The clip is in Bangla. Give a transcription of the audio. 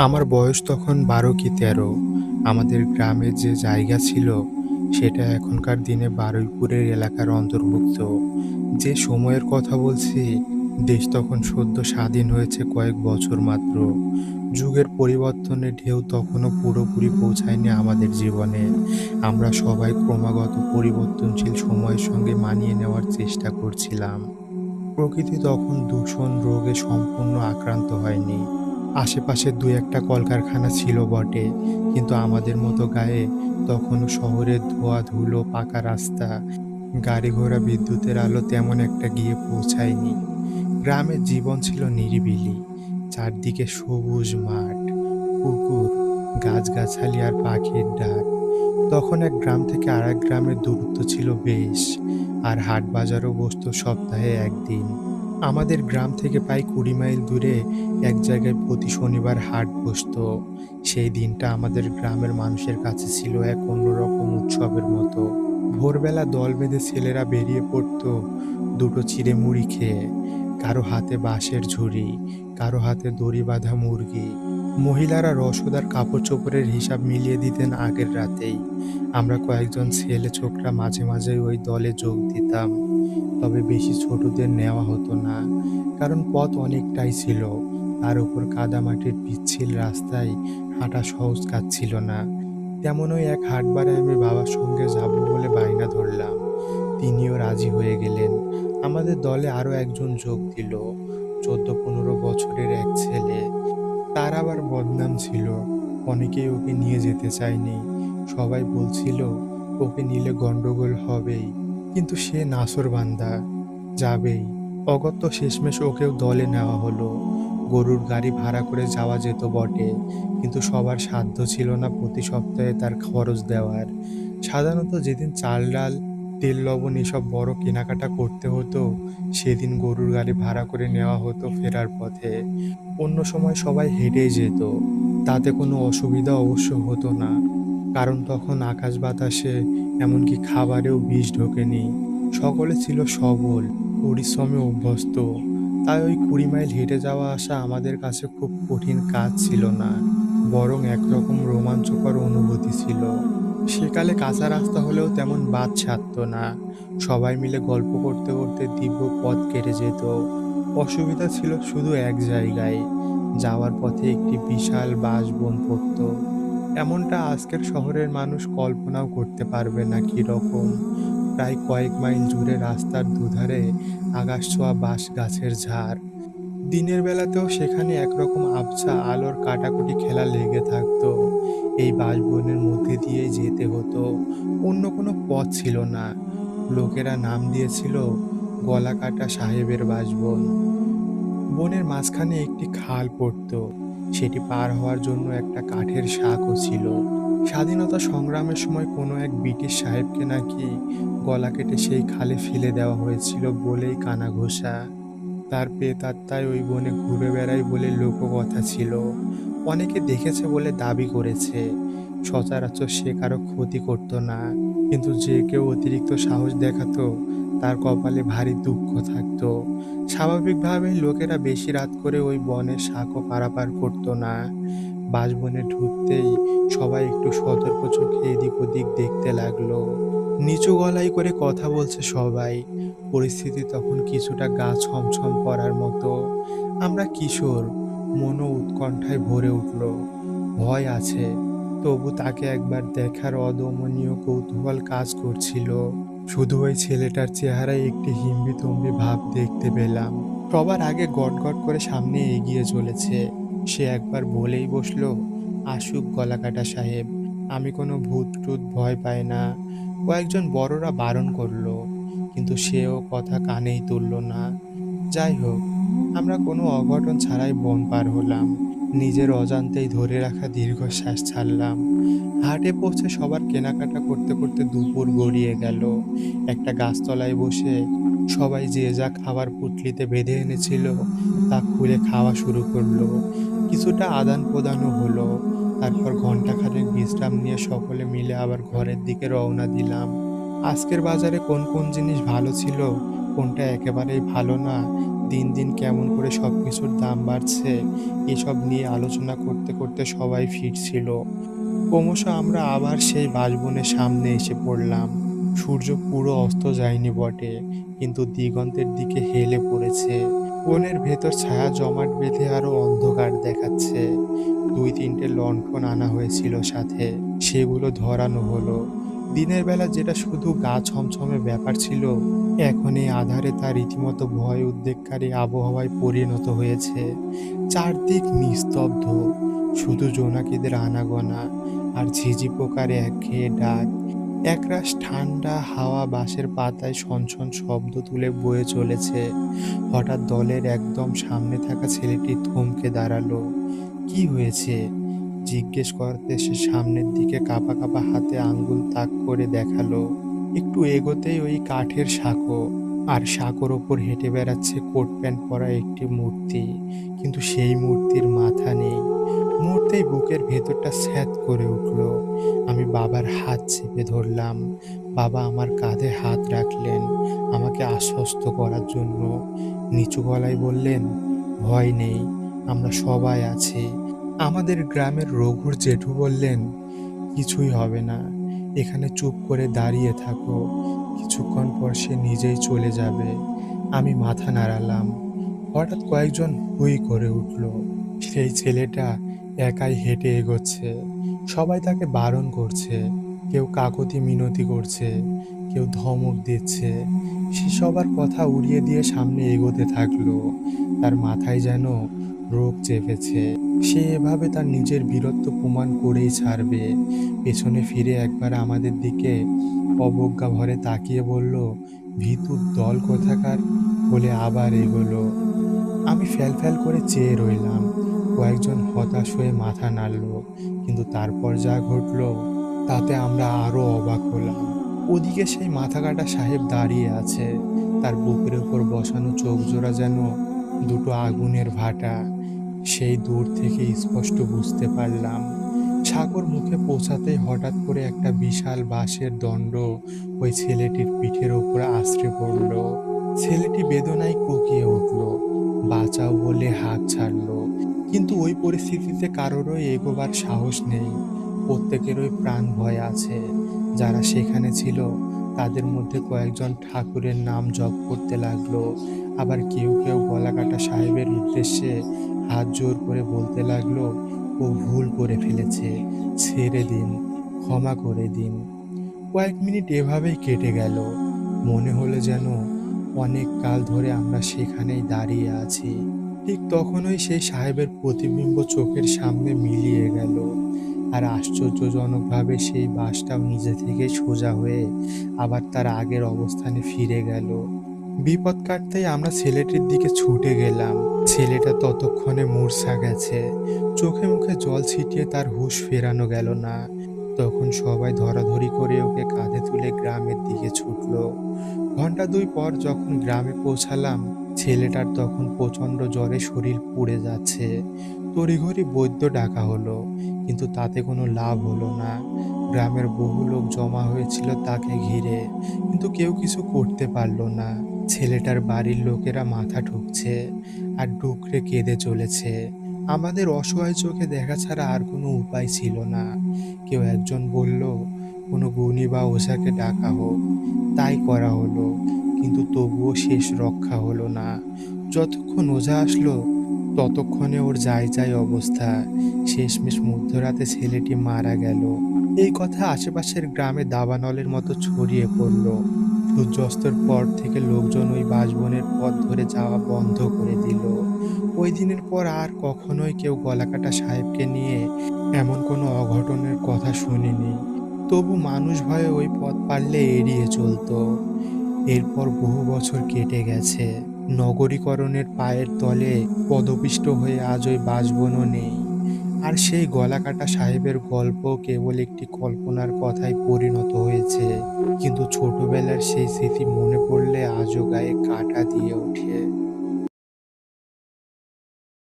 আমার বয়স তখন বারো কি তেরো। আমাদের গ্রামের যে জায়গা ছিল, সেটা এখনকার দিনে বারুইপুরের এলাকার অন্তর্ভুক্ত। যে সময়ের কথা বলছি, দেশ তখন সদ্য স্বাধীন হয়েছে কয়েক বছর মাত্র। যুগের পরিবর্তনের ঢেউ তখনও পুরোপুরি পৌঁছায়নি আমাদের জীবনে। আমরা সবাই ক্রমাগত পরিবর্তনশীল সময়ের সঙ্গে মানিয়ে নেওয়ার চেষ্টা করছিলাম। প্রকৃতি তখন দূষণ, রোগে সম্পূর্ণ আক্রান্ত হয়নি। আশেপাশে দু একটা কলকারখানা ছিল বটে, কিন্তু আমাদের মতো গায়ে তখনও শহরের ধোয়া ধুলো, পাকা রাস্তা গাড়ি ঘোড়া বিদ্যুতের আলো তেমন একটা গিয়ে পৌঁছায়নি। গ্রামের জীবন ছিল নিরিবিলি, চারদিকে সবুজ মাঠ, পুকুর, গাছগাছালি আর পাখির ডাক। তখন এক গ্রাম থেকে আর গ্রামের দূরত্ব ছিল বেশ, আর হাট বাজারও বসতো সপ্তাহে একদিন। আমাদের গ্রাম থেকে প্রায় কুড়ি মাইল দূরে এক জায়গায় প্রতি শনিবার হাট বসতো। সেই দিনটা আমাদের গ্রামের মানুষের কাছে ছিল এক অন্যরকম উৎসবের মতো। ভোরবেলা দল বেঁধে ছেলেরা বেরিয়ে পড়তো দুটো চিড়ে মুড়ি খেয়ে। কারও হাতে বাঁশের ঝুড়ি, কারও হাতে দড়ি বাঁধা মুরগি। মহিলারা রসদার কাপড় চোপড়ের হিসাব মিলিয়ে দিতেন আগের রাতেই। আমরা কয়েকজন ছেলে ছোকরা মাঝে মাঝে ওই দলে যোগ দিতাম। তবে বেশি ছোটদের নেওয়া হতো না, কারণ পথ অনেকটাই ছিল। তার উপর কাদামাটির পিচ্ছিল রাস্তায় হাঁটা সহজ কাজ ছিল না। তেমনই এক হাটবারে আমি বাবার সঙ্গে যাব বলে বায়না ধরলাম। তিনিও রাজি হয়ে গেলেন। আমাদের দলে আরও একজন যোগ দিল চোদ্দ পনেরো বছরের এক ছেলে। তার আবার বদনাম ছিল। অনেকেই ওকে নিয়ে যেতে চায়নি। সবাই বলছিল, ওকে নিলে গন্ডগোল হবেই। কিন্তু সে নাসরবান্দা যাবেই। অগত্য শেষমেশ ওকেও দলে নেওয়া হলো। গরুর গাড়ি ভাড়া করে যাওয়া যেত বটে, কিন্তু সবার সাধ্য ছিল না প্রতি সপ্তাহে তার খরচ দেওয়ার। সাধারণত যেদিন চাল, ডাল, তেল, লবণ এসব বড় কেনাকাটা করতে হতো, সেদিন গরুর গাড়ি ভাড়া করে নেওয়া হতো ফেরার পথে। অন্য সময় সবাই হেঁটেই যেত, তাতে কোনো অসুবিধা অবশ্য হতো না। কারণ তখন আকাশ বাতাসে এমনকি খাবারেও বিষ ঢোকেনি। সকলে ছিল সবল, পরিশ্রমে অভ্যস্ত। তাই ওই কুড়ি মাইল হেঁটে যাওয়া আসা আমাদের কাছে খুব কঠিন কাজ ছিল না, বরং একরকম রোমাঞ্চকর অনুভূতি ছিল। সেকালে কাঁচা রাস্তা হলেও তেমন বাদ ছাড়ত না। সবাই মিলে গল্প করতে করতে দিব্য পথ কেটে যেত। অসুবিধা ছিল শুধু এক জায়গায়, যাওয়ার পথে একটি বিশাল বাঁশ বন পড়ত। এমনটা আজকের শহরের মানুষ কল্পনাও করতে পারবে না কি রকম প্রায় কয়েক মাইল জুড়ে রাস্তার দুধারে আকাশ ছোঁয়া বাঁশ গাছের ঝাড়। দিনের বেলাতেও সেখানে একরকম আবছা আলোর কাটাকুটি খেলা লেগে থাকতো। এই বাসবনের মধ্যে দিয়ে যেতে হতো। অন্য কোনো পথ ছিল না। লোকেরা নাম দিয়েছিল গলাকাটা সাহেবের বাসবন বনের মাঝখানে একটি খাল পড়তো। সেটি পার হওয়ার জন্য একটা কাঠের শাকও ছিল। স্বাধীনতা সংগ্রামের সময় কোনো এক ব্রিটিশ সাহেবকে নাকি গলা কেটে সেই খালে ফেলে দেওয়া হয়েছিল বলেই কানা ঘোষা। তার প্রেতাত্মায় ওই বনে ঘুরে বেড়ায় বলে লোককথা ছিল। অনেকে দেখেছে বলে দাবি করেছে। সচরাচর সে কারও ক্ষতি করতো না। কিন্তু যে কেউ অতিরিক্ত সাহস দেখাতো, তার কপালে ভারী দুঃখ থাকতো। স্বাভাবিকভাবেই লোকেরা বেশি রাত করে ওই বনের শাকও পারাপার করতো না। বাঁশবনে ঢুকতেই সবাই একটু সতর্ক চোখে এদিক ওদিক দেখতে লাগল। নিচু গলায় করে কথা বলছে সবাই। পরিস্থিতি তখন কিছুটা গা ছমছম করার মতো। আমরা কিশোর মনো উৎকণ্ঠায় ভরে উঠল। ভয় আছে। তবু তাকে একবার দেখার অদমনীয় কৌতূহল কাজ করছিল। শুধু ওই ছেলেটার চেহারায় একটি হিম্বিতম্বি ভাব দেখতে পেলাম। সবার আগে গট গট করে সামনে এগিয়ে চলেছে। সে একবার বলেই বসল, আসুক গলাকাটা সাহেব, আমি কোনো ভূত টুত ভয় পাই না। কয়েকজন বড়রা বারণ করল, কিন্তু সেও কথা কানেই তুললো না। যাই হোক, আমরা কোনো অঘটন ছাড়াই বন পার হলাম। নিজের অজান্তেই ধরে রাখা দীর্ঘশ্বাস ছাড়লাম। হাটে পৌঁছে সবার কেনাকাটা করতে করতে দুপুর গড়িয়ে গেল। একটা গাছতলায় বসে সবাই যে যা খাবার পুটলিতে বেঁধে এনেছিল তা খুলে খাওয়া শুরু করল। কিছুটা আদান প্রদানও হলো। তারপর ঘন্টাখানেক বিশ্রাম নিয়ে সকলে মিলে আবার ঘরের দিকে রওনা দিলাম। আজকের বাজারে কোন কোন জিনিস ভালো ছিল, কোনটা একেবারেই ভালো না দিন দিন কেমন করে সব কিছুর দাম বাড়ছে, এসব নিয়ে আলোচনা করতে করতে সবাই ফিরছিল। ক্রমশ আমরা আবার সেই বাসবনের সামনে এসে পড়লাম। সূর্য পুরো অস্ত যায়নি বটে, কিন্তু দিগন্তের দিকে হেলে পড়েছে। বনের ভেতর ছায়া জমাট বেঁধে আরও অন্ধকার দেখাচ্ছে। দুই তিনটে লণ্ঠন আনা হয়েছিল সাথে, সেগুলো ধরানো হলো। দিনের বেলা যেটা শুধু গা ছমছমে ব্যাপার ছিল এখন এই আধারে তার রীতিমতো ভয় উদ্বেগকারী আবহাওয়ায় পরিণত হয়েছে। চারদিক নিস্তব্ধ। শুধু জোনাকিদের আনাগোনা আর ঝিঝি পোকার একঘেয়ে ডাক। একরাশ ঠান্ডা হাওয়া বাঁশের পাতায় ছনছন শব্দ তুলে বয়ে চলেছে। হঠাৎ দলের একদম সামনে থাকা ছেলেটি থমকে দাঁড়াল। কি হয়েছে? জিজ্ঞেস করতে সে সামনের দিকে কাঁপা কাঁপা হাতে আঙ্গুল তাক করে দেখাল। একটু এগোতেই ওই কাঠের সাঁকো আর সাঁকোর ওপর হেঁটে বেড়াচ্ছে কোট প্যান্ট পরা একটি মূর্তি। কিন্তু সেই মূর্তির মাথা নেই। মুহূর্তেই বুকের ভেতরটা স্যাঁত করে উঠল। আমি বাবার হাত চেপে ধরলাম। বাবা আমার কাঁধে হাত রাখলেন আমাকে আশ্বস্ত করার জন্য। নিচু গলায় বললেন, ভয় নেই, আমরা সবাই আছি। আমাদের গ্রামের রঘুর জেঠু বললেন, কিছুই হবে না। এখানে চুপ করে দাঁড়িয়ে থাকো। কিছুক্ষণ পর সে নিজেই চলে যাবে। আমি মাথা নাড়ালাম। হঠাৎ কয়েকজন হুই করে উঠল। সেই ছেলেটা একাই হেঁটে এগোচ্ছে। সবাই তাকে বারণ করছে। কেউ কাকতি মিনতি করছে। কেউ ধমক দিচ্ছে। সে সবার কথা উড়িয়ে দিয়ে সামনে এগোতে থাকল। তার মাথায় যেন রোগ চেপেছে। সে এভাবে তার নিজের বীরত্ব প্রমাণ করেই ছাড়বে। পেছনে ফিরে একবার আমাদের দিকে অবজ্ঞা ভরে তাকিয়ে বলল ভিতুর দল কোথাকার? বলে আবার এগোলো। আমি ফ্যাল ফ্যাল করে চেয়ে রইলাম। কয়েকজন হতাশ হয়ে মাথা নাড়ল। কিন্তু তারপর যা ঘটলো, তাতে আমরা আরও অবাক হলাম। ওদিকে সেই মাথা কাটা সাহেব দাঁড়িয়ে আছে। তার বুকের উপর বসানো চোখ জোড়া যেন দুটো আগুনের ভাটা, সেই দূর থেকে স্পষ্ট বুঝতে পারলাম। সাগর মুখে পৌঁছাতেই হঠাৎ করে একটা বিশাল বাঁশের দণ্ড ওই ছেলেটির পিঠের ওপর আশ্রে পড়ল। ছেলেটি বেদনায় কুকিয়ে উঠল, বাঁচাও বলে হাত ছাড়লো। কিন্তু ওই পরিস্থিতিতে কারোরই এগোবার সাহস নেই। প্রত্যেকেরই প্রাণ ভয় আছে। যারা সেখানে ছিল তাদের মধ্যে কয়েকজন ঠাকুরের নাম জপ করতে লাগল। আবার কেউ কেউ গলাকাটা সাহেবের উদ্দেশ্যে হাত জোর করে বলতে লাগল, ও ভুল করে ফেলেছে, ছেড়ে দিন, ক্ষমা করে দিন। কয়েক মিনিট এভাবেই কেটে গেল। মনে হলো যেন অনেক কাল ধরে আমরা সেখানেই দাঁড়িয়ে আছি। ঠিক তখনই সেই সাহেবের প্রতিবিম্ব চোখের সামনে মিলিয়ে গেল। আর আশ্চর্যজনকভাবে সেই বাসটাও নিজে থেকে সোজা হয়ে আবার তার আগের অবস্থানে ফিরে গেল। বিপদ কাটতেই আমরা ছেলেটির দিকে ছুটে গেলাম। ছেলেটা ততক্ষণে মূর্ছা গেছে। চোখে মুখে জল ছিটিয়ে তার হুঁশ ফেরানো গেল না। তখন সবাই ধরাধরি করে ওকে কাঁধে তুলে গ্রামের দিকে ছুটলো। ঘণ্টা দুই পর যখন গ্রামে পৌঁছালাম, ছেলেটার তখন প্রচণ্ড জ্বরে শরীর পুড়ে যাচ্ছে। তড়িঘড়ি বৈদ্য ডাকা হলো, কিন্তু তাতে কোনো লাভ হলো না। গ্রামের বহু লোক জমা হয়েছিল তাকে ঘিরে, কিন্তু কেউ কিছু করতে পারল না। ছেলেটার বাড়ির লোকেরা মাথা ঠুকছে আর ডুকরে কেঁদে চলেছে। আমাদের অসহায় চোখে দেখা ছাড়া আর কোনো উপায় ছিল না। কেউ একজন বলল, কোনো গুণী বা ওষাকে ডাকা হোক, তাই করা হলো, কিন্তু তবুও শেষ রক্ষা হলো না। যতক্ষণ ওঝা আসলো ততক্ষণে ওর যাই যাই অবস্থা। শেষমেশ মধ্যরাতে ছেলেটি মারা গেল। এই কথা আশেপাশের গ্রামে দাবানলের মতো ছড়িয়ে পড়ল। সূর্যাস্তের পর থেকে লোকজন ওই বাসবনের পথ ধরে যাওয়া বন্ধ করে দিল। ওই দিনের পর আর কখনোই কেউ গলাকাটা সাহেবকে নিয়ে এমন কোনো অঘটনের কথা শুনিনি। তবু মানুষ ভয়ে ওই পথ পারলে এড়িয়ে চলতো। এরপর বহু বছর কেটে গেছে। নগরীকরণের পায়ের তলে পদপিষ্ট হয়ে আজ ওই বাসবনও নেই। আর সেই গলাকাটা সাহেবের গল্প কেবল একটি কল্পনার কথায় পরিণত হয়েছে। কিন্তু ছোটবেলার সেই স্মৃতি মনে পড়লে আজও গায়ে কাটা দিয়ে ওঠে।